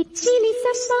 கிச்சிலி சப்பா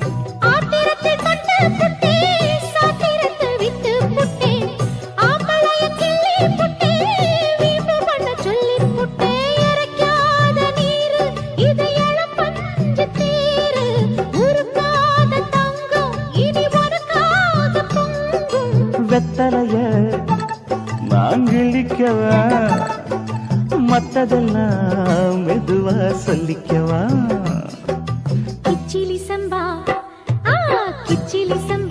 సంబా ఆ కిచ్చిలి సంబా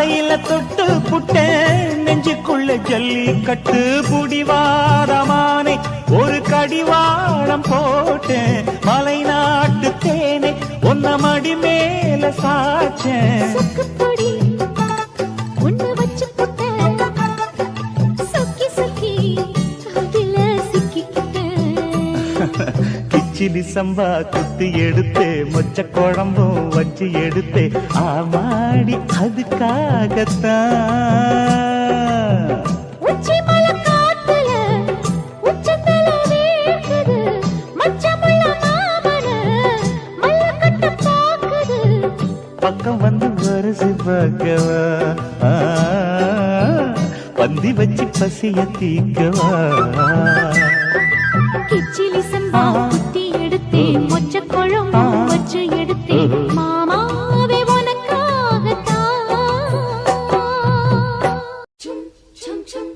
ஆசையில தொட்டு புட்ட நெஞ்சுக்குள்ள ஜல்லி கட்டு புடிவாரமானே. ஒரு கடிவாளம் போட்டேன். மலை நாட்டு தேனே ஒன்ன மடி மேல சாச்சேன். கிச்சிலி சம்பா குத்தி எடுத்தே மொச்ச குழம்பும் வச்சு எடுத்தே ஆமாடி அதுக்காகத்தான். பக்கம் வந்து வருசி பார்க்கவா? பந்தி வச்சு பசிய தீக்கவா? கிச்சிலி சம்பா குத்தி எடுத்தே மொச்ச குழம்பு வச்சு எடுத்தே மாமாவே உனக்காகத்தான் சும் சும் சும்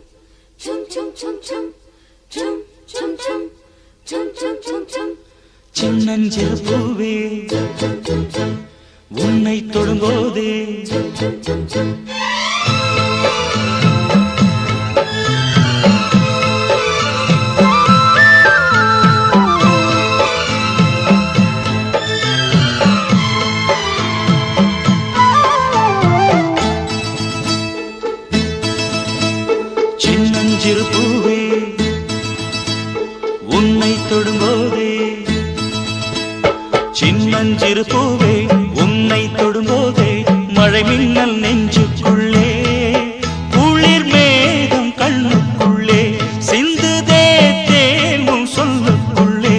சும் சும் சும் சும் சும் சும் சும் சும் சும் சும் சும் சின்னஞ்சிறு பூவே உன்னை தொடும்போதே. சின்னஞ்சிறு பூவே உன்னை தொடும்போதே மழை மின்னல் நெஞ்சுக்குள்ளே. குளிர் மேகம் கண்ணுக்குள்ளே சிந்துதே தேர்வும் சொல்லுக்குள்ளே.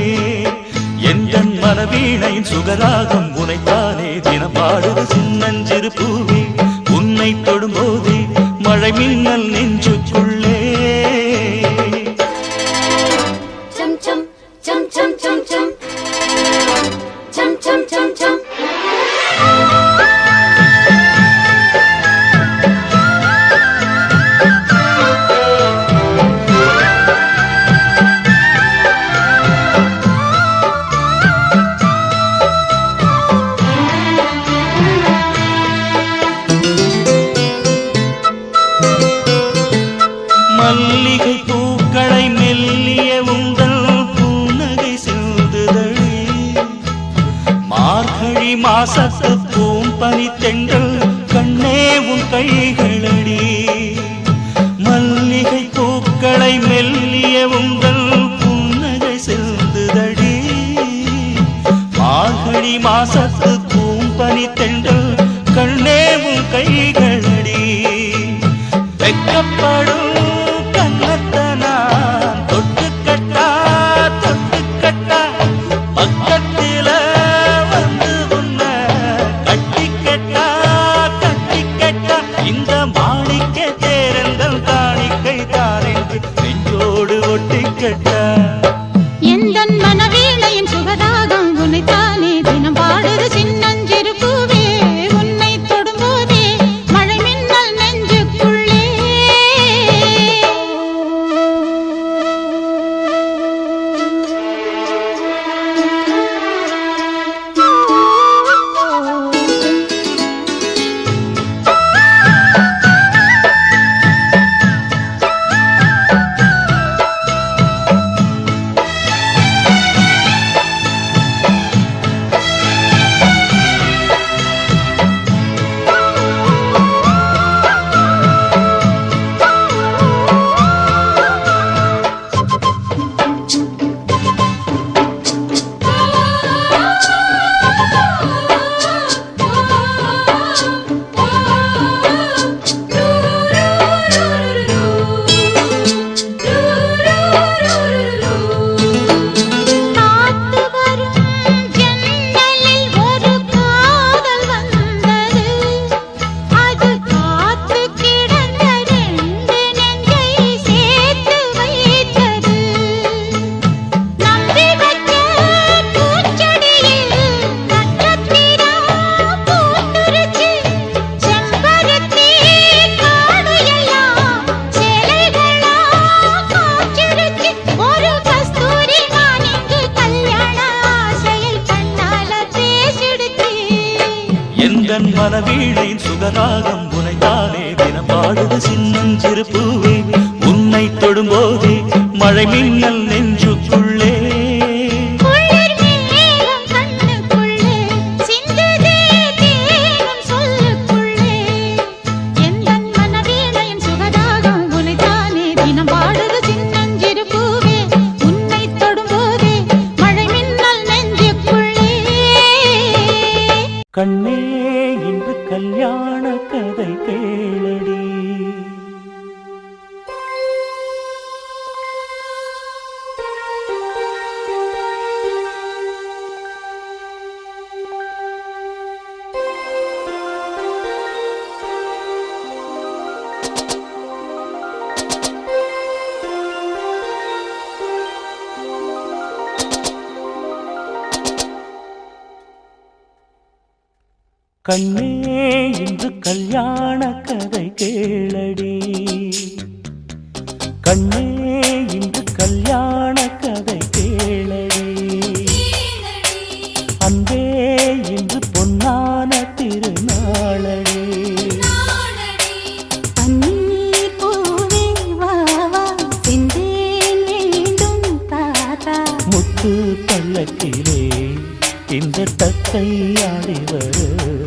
எந்த மனவீணை சுகராகம் உனைத்தானே தினப்பாடு சின்னஞ்சிறு பூவே உன்னை தொடும்போதே மழை மின்னல் சசப்பூம் பனித்தெண்டல் கண்ணே உன் கைகள் சிந்தன் மனவீழையின் சுகராகம் உனைத்தானே தினம் பாடுது சின்னஞ்சிறு பூவே. உன்னை தொடும்போதே மழை மின்னல் கண்ணே இன்று கல்யாண கதை கேளடி. கண்ணே இன்று கல்யாண கதை கேளடி. அன்பே இன்று பொன்னான திருநாளடி. முத்து பள்ளக்கிலே இந்த தத்தை ஆடி வரும்